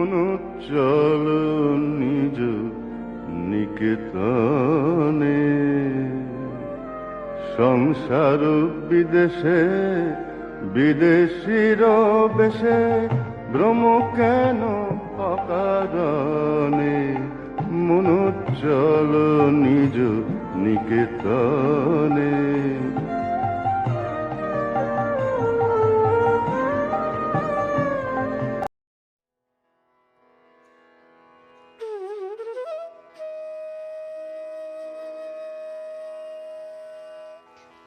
মনো চল নিজ নিকেতনে। সংসার বিদেশে, বিদেশির বেশে, ভ্রম কেন অকারণে? মনো চল নিজ নিকেতনে।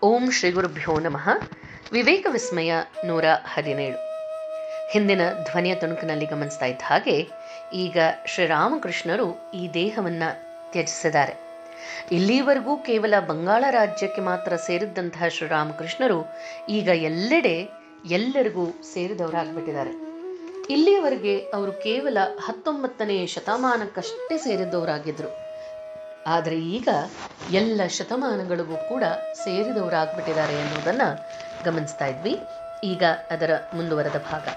ಓಂ ಶ್ರೀ ಗುರುಭ್ಯೋ ನಮಃ. ವಿವೇಕ ವಿಸ್ಮಯ ನೂರ ಹದಿನೇಳು. ಹಿಂದಿನ ಧ್ವನಿಯ ತುಣುಕಿನಲ್ಲಿ ಗಮನಿಸ್ತಾ ಇದ್ದ ಹಾಗೆ ಈಗ ಶ್ರೀರಾಮಕೃಷ್ಣರು ಈ ದೇಹವನ್ನು ತ್ಯಜಿಸಿದ್ದಾರೆ. ಇಲ್ಲಿವರೆಗೂ ಕೇವಲ ಬಂಗಾಳ ರಾಜ್ಯಕ್ಕೆ ಮಾತ್ರ ಸೇರಿದ್ದಂತಹ ಶ್ರೀರಾಮಕೃಷ್ಣರು ಈಗ ಎಲ್ಲೆಡೆ ಎಲ್ಲರಿಗೂ ಸೇರಿದವರಾಗಿಬಿಟ್ಟಿದ್ದಾರೆ. ಇಲ್ಲಿಯವರೆಗೆ ಅವರು ಕೇವಲ ಹತ್ತೊಂಬತ್ತನೇ ಶತಮಾನಕ್ಕಷ್ಟೇ ಸೇರಿದ್ದವರಾಗಿದ್ರು. ಆದರೆ ಈಗ ಎಲ್ಲ ಶತಮಾನಗಳಿಗೂ ಕೂಡ ಸೇರಿದವರಾಗ್ಬಿಟ್ಟಿದ್ದಾರೆ ಎನ್ನುವುದನ್ನು ಗಮನಿಸ್ತಾ ಇದ್ವಿ. ಈಗ ಅದರ ಮುಂದುವರೆದ ಭಾಗ.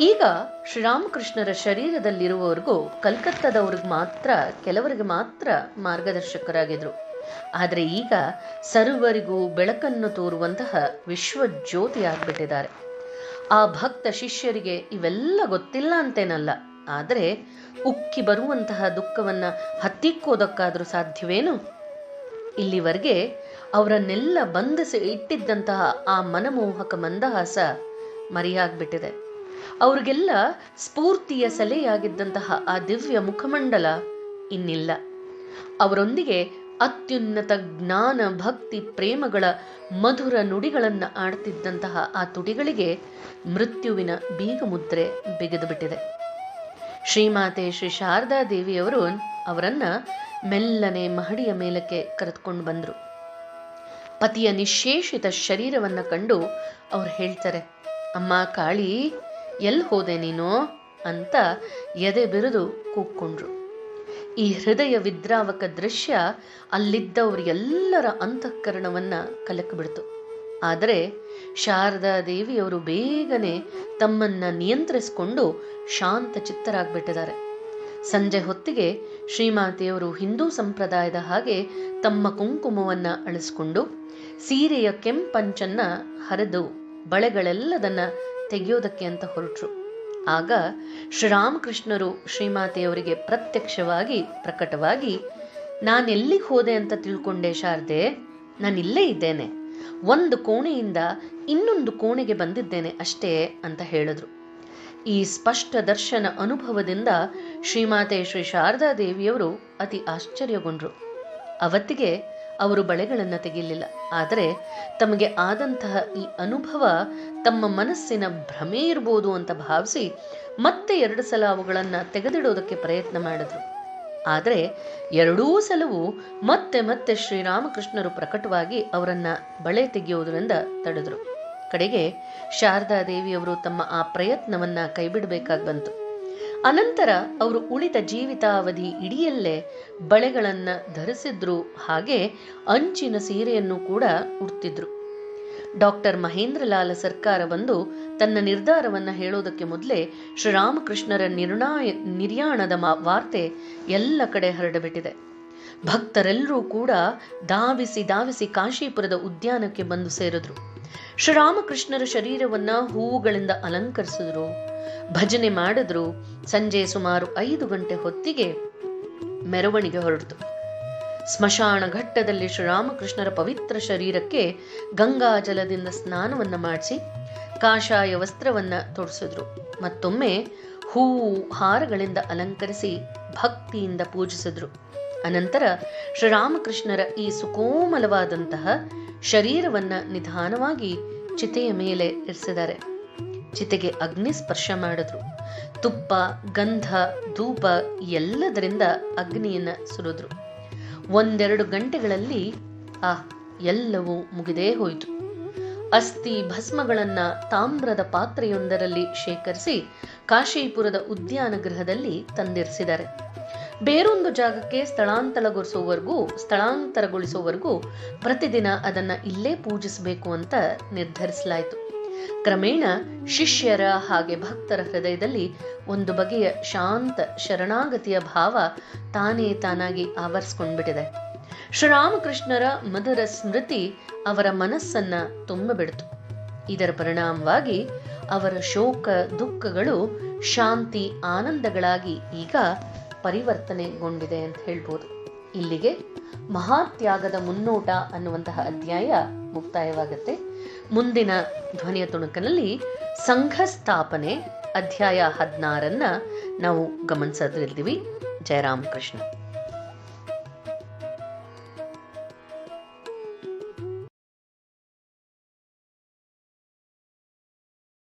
ಈಗ ಶ್ರೀರಾಮಕೃಷ್ಣರ ಶರೀರದಲ್ಲಿರುವವರೆಗೂ ಕಲ್ಕತ್ತಾದವ್ರಿಗೆ ಮಾತ್ರ, ಕೆಲವರಿಗೆ ಮಾತ್ರ ಮಾರ್ಗದರ್ಶಕರಾಗಿದ್ರು. ಆದರೆ ಈಗ ಸರ್ವರಿಗೂ ಬೆಳಕನ್ನು ತೋರುವಂತಹ ವಿಶ್ವಜ್ಯೋತಿ ಆಗ್ಬಿಟ್ಟಿದ್ದಾರೆ. ಆ ಭಕ್ತ ಶಿಷ್ಯರಿಗೆ ಇವೆಲ್ಲ ಗೊತ್ತಿಲ್ಲ ಅಂತೇನಲ್ಲ. ಆದರೆ ಉಕ್ಕಿ ಬರುವಂತಹ ದುಃಖವನ್ನ ಹತ್ತಿಕ್ಕೋದಕ್ಕಾದರೂ ಸಾಧ್ಯವೇನು? ಇಲ್ಲಿವರೆಗೆ ಅವರನ್ನೆಲ್ಲ ಬಂಧಿಸಿ ಇಟ್ಟಿದ್ದಂತಹ ಆ ಮನಮೋಹಕ ಮಂದಹಾಸ ಮರೆಯಾಗ್ಬಿಟ್ಟಿದೆ. ಅವ್ರಿಗೆಲ್ಲ ಸ್ಫೂರ್ತಿಯ ಸಲೆಯಾಗಿದ್ದಂತಹ ಆ ದಿವ್ಯ ಮುಖಮಂಡಲ ಇನ್ನಿಲ್ಲ. ಅವರೊಂದಿಗೆ ಅತ್ಯುನ್ನತ ಜ್ಞಾನ ಭಕ್ತಿ ಪ್ರೇಮಗಳ ಮಧುರ ನುಡಿಗಳನ್ನ ಆಡ್ತಿದ್ದಂತಹ ಆ ತುಡಿಗಳಿಗೆ ಮೃತ್ಯುವಿನ ಬೀಗ ಮುದ್ರೆ ಬಿಗಿದು ಬಿಟ್ಟಿದೆ ಶ್ರೀಮಾತೆ ಶ್ರೀ ಶಾರದಾ ದೇವಿಯವರು ಅವರನ್ನ ಮೆಲ್ಲನೆ ಮಹಡಿಯ ಮೇಲಕ್ಕೆ ಕರೆದುಕೊಂಡು ಬಂದರು. ಪತಿಯ ನಿಶೇಷಿತ ಶರೀರವನ್ನು ಕಂಡು ಅವ್ರು ಹೇಳ್ತಾರೆ, ಅಮ್ಮ ಕಾಳಿ ಎಲ್ಲಿ ಹೋದೆ ನೀನು? ಅಂತ ಎದೆ ಬಿರಿದು ಕೂಕ್ಕೊಂಡ್ರು ಈ ಹೃದಯ ವಿದ್ರಾವಕ ದೃಶ್ಯ ಅಲ್ಲಿದ್ದವರಿಗೆಲ್ಲರ ಅಂತಃಕರಣವನ್ನ ಕಲಕಿಬಿಡ್ತು. ಆದರೆ ಶಾರದಾ ದೇವಿಯವರು ಬೇಗನೆ ತಮ್ಮನ್ನ ನಿಯಂತ್ರಿಸಿಕೊಂಡು ಶಾಂತ ಚಿತ್ತರಾಗ್ಬಿಟ್ಟಿದ್ದಾರೆ. ಸಂಜೆ ಹೊತ್ತಿಗೆ ಶ್ರೀಮಾತೆಯವರು ಹಿಂದೂ ಸಂಪ್ರದಾಯದ ಹಾಗೆ ತಮ್ಮ ಕುಂಕುಮವನ್ನ ಅಳಿಸ್ಕೊಂಡು ಸೀರೆಯ ಕೆಂಪಂಚನ್ನ ಹರಿದು ಬಳೆಗಳೆಲ್ಲದನ್ನ ತೆಗೆಯೋದಕ್ಕೆ ಅಂತ ಹೊರಟರು. ಆಗ ಶ್ರೀರಾಮಕೃಷ್ಣರು ಶ್ರೀಮಾತೆಯವರಿಗೆ ಪ್ರತ್ಯಕ್ಷವಾಗಿ, ಪ್ರಕಟವಾಗಿ, ನಾನೆಲ್ಲಿಗೆ ಹೋದೆ ಅಂತ ತಿಳ್ಕೊಂಡೆ ಶಾರದೆ? ನಾನಿಲ್ಲೇ ಇದ್ದೇನೆ. ಒಂದು ಕೋಣೆಯಿಂದ ಇನ್ನೊಂದು ಕೋಣೆಗೆ ಬಂದಿದ್ದೇನೆ ಅಷ್ಟೇ ಅಂತ ಹೇಳಿದ್ರು. ಈ ಸ್ಪಷ್ಟ ದರ್ಶನ ಅನುಭವದಿಂದ ಶ್ರೀಮಾತೆ ಶ್ರೀ ಶಾರದಾ ದೇವಿಯವರು ಅತಿ ಆಶ್ಚರ್ಯಗೊಂಡ್ರು. ಅವತ್ತಿಗೆ ಅವರು ಬಳೆಗಳನ್ನು ತೆಗೆಯಲಿಲ್ಲ. ಆದರೆ ತಮಗೆ ಆದಂತಹ ಈ ಅನುಭವ ತಮ್ಮ ಮನಸ್ಸಿನ ಭ್ರಮೆ ಇರ್ಬೋದು ಅಂತ ಭಾವಿಸಿ ಮತ್ತೆ ಎರಡು ಸಲ ಅವುಗಳನ್ನು ತೆಗೆದಿಡೋದಕ್ಕೆ ಪ್ರಯತ್ನ ಮಾಡಿದ್ರು. ಆದರೆ ಎರಡೂ ಸಲವೂ ಮತ್ತೆ ಮತ್ತೆ ಶ್ರೀರಾಮಕೃಷ್ಣರು ಪ್ರಕಟವಾಗಿ ಅವರನ್ನ ಬಳೆ ತೆಗೆಯುವುದರಿಂದ ತಡೆದರು. ಕಡೆಗೆ ಶಾರದಾ ದೇವಿಯವರು ತಮ್ಮ ಆ ಪ್ರಯತ್ನವನ್ನ ಕೈಬಿಡಬೇಕಾಗಿ ಬಂತು. ಅನಂತರ ಅವರು ಉಳಿದ ಜೀವಿತಾವಧಿ ಇಡಿಯಲ್ಲೇ ಬಳೆಗಳನ್ನು ಧರಿಸಿದ್ರು ಹಾಗೆ ಅಂಚಿನ ಸೀರೆಯನ್ನು ಕೂಡ ಉಡ್ತಿದ್ರು. ಡಾಕ್ಟರ್ ಮಹೇಂದ್ರಲಾಲ ಸರ್ಕಾರ ಬಂದು ತನ್ನ ನಿರ್ಧಾರವನ್ನ ಹೇಳೋದಕ್ಕೆ ಮೊದಲೇ ಶ್ರೀರಾಮಕೃಷ್ಣರ ನಿರ್ಣಾಯ, ನಿರ್ಯಾಣದ ವಾರ್ತೆ ಎಲ್ಲ ಕಡೆ ಹರಡಬಿಟ್ಟಿದೆ. ಭಕ್ತರೆಲ್ಲರೂ ಕೂಡ ಧಾವಿಸಿ ಧಾವಿಸಿ ಕಾಶೀಪುರದ ಉದ್ಯಾನಕ್ಕೆ ಬಂದು ಸೇರಿದ್ರು. ಶ್ರೀರಾಮಕೃಷ್ಣರ ಶರೀರವನ್ನ ಹೂವುಗಳಿಂದ ಅಲಂಕರಿಸಿದ್ರು. ಭಜನೆ ಮಾಡಿದ್ರು. ಸಂಜೆ ಸುಮಾರು ಐದು ಗಂಟೆ ಹೊತ್ತಿಗೆ ಮೆರವಣಿಗೆ ಹೊರಟಿತು ಸ್ಮಶಾನ ಘಟ್ಟದಲ್ಲಿ ಶ್ರೀರಾಮಕೃಷ್ಣರ ಪವಿತ್ರ ಶರೀರಕ್ಕೆ ಗಂಗಾ ಜಲದಿಂದ ಸ್ನಾನವನ್ನ ಮಾಡಿಸಿ ಕಾಷಾಯ ವಸ್ತ್ರವನ್ನ ತೊಡಿಸಿದ್ರು. ಮತ್ತೊಮ್ಮೆ ಹೂವು ಹಾರಗಳಿಂದ ಅಲಂಕರಿಸಿ ಭಕ್ತಿಯಿಂದ ಪೂಜಿಸಿದ್ರು. ಅನಂತರ ಶ್ರೀರಾಮಕೃಷ್ಣರ ಈ ಸುಕೋಮಲವಾದಂತಹ ಶರೀರವನ್ನ ನಿಧಾನವಾಗಿ ಚಿತೆಯ ಮೇಲೆ ಇರಿಸಿದ್ದಾರೆ. ಚಿತೆಗೆ ಅಗ್ನಿ ಸ್ಪರ್ಶ ಮಾಡಿದ್ರು. ತುಪ್ಪ, ಗಂಧ, ಧೂಪ ಎಲ್ಲದರಿಂದ ಅಗ್ನಿಯನ್ನ ಸುರಿದ್ರು. ಒಂದೆರಡು ಗಂಟೆಗಳಲ್ಲಿ ಆ ಎಲ್ಲವೂ ಮುಗಿದೇ ಹೋಯಿತು. ಅಸ್ಥಿ ಭಸ್ಮಗಳನ್ನ ತಾಮ್ರದ ಪಾತ್ರೆಯೊಂದರಲ್ಲಿ ಶೇಖರಿಸಿ ಕಾಶೀಪುರದ ಉದ್ಯಾನ ಗೃಹದಲ್ಲಿ ತಂದಿರಿಸಿದ್ದಾರೆ. ಬೇರೊಂದು ಜಾಗಕ್ಕೆ ಸ್ಥಳಾಂತರಗೊಳಿಸುವವರೆಗೂ ಸ್ಥಳಾಂತರಗೊಳಿಸುವವರೆಗೂ ಪ್ರತಿದಿನ ಅದನ್ನ ಇಲ್ಲೇ ಪೂಜಿಸಬೇಕು ಅಂತ ನಿರ್ಧರಿಸಲಾಯಿತು. ಕ್ರಮೇಣ ಶಿಷ್ಯರ ಹಾಗೆ ಭಕ್ತರ ಹೃದಯದಲ್ಲಿ ಒಂದು ಬಗೆಯ ಶಾಂತ ಶರಣಾಗತಿಯ ಭಾವ ತಾನೇ ತಾನಾಗಿ ಆವರಿಸ್ಕೊಂಡ್ಬಿಟ್ಟಿದೆ. ಶ್ರೀರಾಮಕೃಷ್ಣರ ಮಧುರ ಸ್ಮೃತಿ ಅವರ ಮನಸ್ಸನ್ನ ತುಂಬಿಬಿಡ್ತು. ಇದರ ಪರಿಣಾಮವಾಗಿ ಅವರ ಶೋಕ ದುಃಖಗಳು ಶಾಂತಿ ಆನಂದಗಳಾಗಿ ಈಗ ಪರಿವರ್ತನೆಗೊಂಡಿದೆ ಅಂತ ಹೇಳ್ಬೋದು. ಇಲ್ಲಿಗೆ ಮಹಾತ್ಯಾಗದ ಮುನ್ನೋಟ ಅನ್ನುವಂತಹ ಅಧ್ಯಾಯ ಮುಕ್ತಾಯವಾಗುತ್ತೆ. ಮುಂದಿನ ಧ್ವನಿಯ ತುಣುಕಿನಲ್ಲಿ ಸಂಘ ಸ್ಥಾಪನೆ ಅಧ್ಯಾಯ ಹದಿನಾರನ್ನ ನಾವು ಗಮನಿಸದಿರ್ತೀವಿ ಜಯರಾಮ್ ಕೃಷ್ಣ